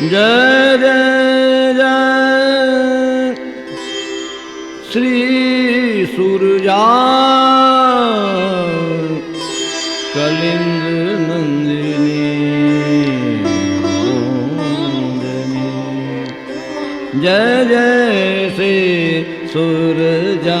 जय जय जय श्री सुरजा कलिंग नंदिनी जय जय श्री सुरजा।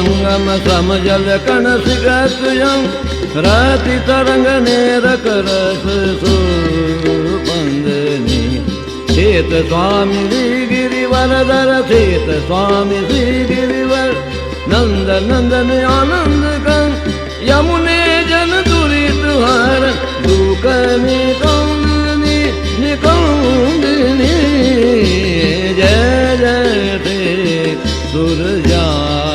संगम समजल कण सिगतयं। रति तरंग रकरस रस सुपंदनी चेत स्वामी श्री गिरिवरधर चेत स्वामी श्री गिरिवर नंद नंदन आनंद कं यमुने जन दुरित हर दुख निकंदनी निकंदनी जय जय श्री सुरजा कलिंद